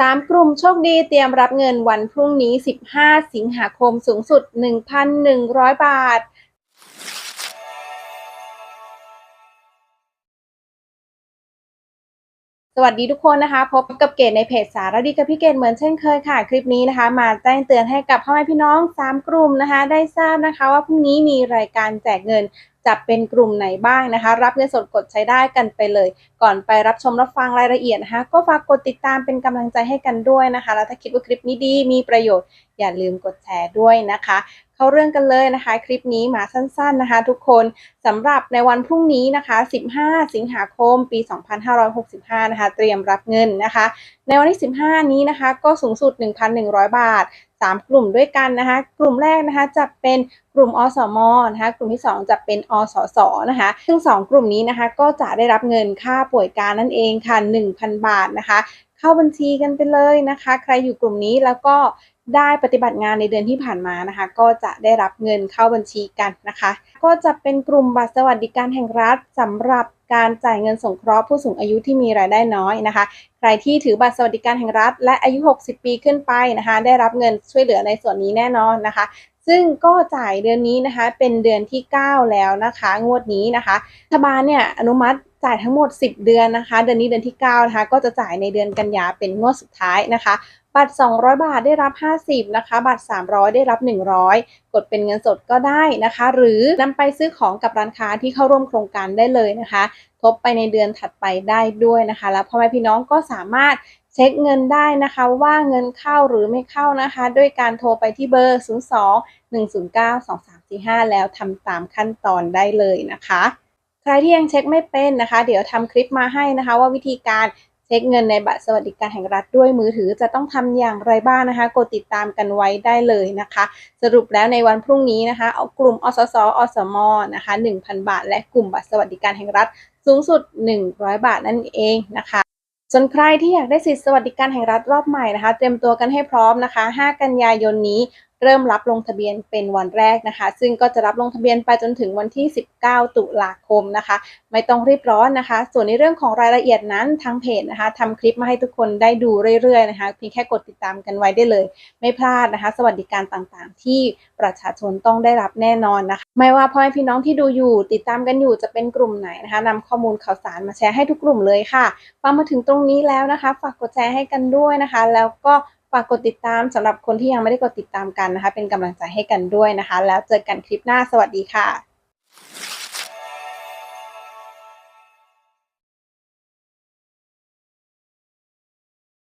สามกลุ่มโชคดีเตรียมรับเงินวันพรุ่งนี้ 15 สิงหาคมสูงสุด 1,100 บาท สวัสดีทุกคนนะคะ พบกับเกดในเพจสารดีกับพี่เกดเหมือนเช่นเคยค่ะ คลิปนี้นะคะ มาแจ้งเตือนให้กับพ่อแม่พี่น้อง 3 กลุ่มนะคะ ได้ทราบนะคะว่าพรุ่งนี้มีรายการแจกเงิน จะเป็นกลุ่มไหนบ้างนะคะ รับเงินสดกดใช้ได้กันไปเลย ก่อนไปรับชมรับฟังรายละเอียดนะคะก็ฝากกดติดตามเป็นกำลังใจให้กันด้วยนะคะ แล้วถ้าคิดว่าคลิปนี้ดีมีประโยชน์อย่าลืมกดแชร์ด้วยนะคะ เข้าเรื่องกันเลยนะคะ คลิปนี้มาสั้นๆนะคะ ทุกคนสำหรับในวันพรุ่งนี้นะคะ 15 สิงหาคม ปี 2565 นะคะ เตรียมรับเงินนะคะ ในวันที่ 15 นี้นะคะ ก็สูงสุด 1,100 บาท 3 กลุ่มด้วยกันนะคะ กลุ่มแรกนะคะจะเป็นกลุ่มอสมนะคะ กลุ่มที่ 2 จะเป็นอสสนะคะ ซึ่ง 2 กลุ่มนี้นะคะ ก็จะได้รับเงินค่าป่วยการนั่นเองค่ะ 1,000 บาทนะคะ เข้าบัญชีกันไปเลยนะคะ ใครอยู่กลุ่มนี้แล้วก็ ได้ปฏิบัติงานในเดือนที่ผ่านมานะคะ ก็จะได้รับเงินเข้าบัญชีกันนะคะ ก็จะเป็นกลุ่มบัตรสวัสดิการแห่งรัฐสำหรับการจ่ายเงินสงเคราะห์ผู้สูงอายุที่มีรายได้น้อยนะคะ ใครที่ถือบัตรสวัสดิการแห่งรัฐ และอายุ 60 ปีขึ้นไปนะคะ ได้รับเงินช่วยเหลือในส่วนนี้แน่นอนนะคะ ซึ่งก็จ่ายเดือนนี้นะคะ เป็นเดือนที่ 9 แล้วนะคะ งวดนี้นะคะรัฐบาลเนี่ยอนุมัติจ่ายทั้งหมด 10 เดือนนะคะ เดือนนี้เดือนที่9นะคะ ก็จะจ่ายในเดือนกันยาเป็นงวดสุดท้ายนะคะ บัตร 200 บาทได้รับ 50 นะคะ บัตร 300 ได้รับ 100 กดเป็นเงินสดก็ได้นะคะ หรือนำไปซื้อของกับร้านค้าที่เข้าร่วมโครงการได้เลยนะคะ ทบไปในเดือนถัดไปได้ด้วยนะคะ แล้วพ่อแม่พี่น้องก็สามารถ เช็คเงินได้นะคะว่าเงินเข้าหรือไม่เข้านะคะ ด้วยการโทรไปที่เบอร์ 02 109 2345 แล้วทำตามขั้นตอนได้เลยนะคะ ใครที่ยังเช็คไม่เป็นนะคะ เดี๋ยวทำคลิปมาให้นะคะว่าวิธีการเช็คเงินในบัตรสวัสดิการแห่งรัฐด้วยมือถือจะต้องทำอย่างไรบ้างนะคะ กดติดตามกันไว้ได้เลยนะคะ สรุปแล้วในวันพรุ่งนี้นะคะ เอากลุ่มอสสอสมนะคะ 1,000 บาท และกลุ่มบัตรสวัสดิการแห่งรัฐสูงสุด 100 บาทนั่นเองนะคะ ส่วนใครที่อยากได้สิทธิสวัสดิการแห่งรัฐรอบใหม่นะคะ เตรียมตัวกันให้พร้อมนะคะ 5 กันยายนนี้เริ่มรับลงทะเบียนเป็นวันแรกนะคะ ซึ่งก็จะรับลงทะเบียนไปจนถึงวันที่ 19 ตุลาคมนะคะ ไม่ต้องรีบร้อนนะคะ ส่วนในเรื่องของรายละเอียดนั้นทางเพจนะคะทำคลิปมาให้ทุกคนได้ดูเรื่อยๆนะคะเพียงแค่กดติดตามกันไว้ได้เลย ไม่พลาดนะคะ สวัสดิการต่างๆ ที่ประชาชนต้องได้รับแน่นอนนะคะ ไม่ว่าพ่อแม่พี่น้องที่ดูอยู่ ติดตามกันอยู่จะเป็นกลุ่มไหนนะคะนำข้อมูลข่าวสารมาแชร์ให้ทุกกลุ่มเลยค่ะฟังมาถึงตรงนี้แล้วนะคะ ฝากกดแชร์ให้กันด้วยนะคะ แล้วก็ ฝากกดติดตามสำหรับคนที่ยังไม่ได้กดติดตามกันนะคะ เป็นกำลังใจให้กันด้วยนะคะ แล้วเจอกันคลิปหน้าสวัสดีค่ะ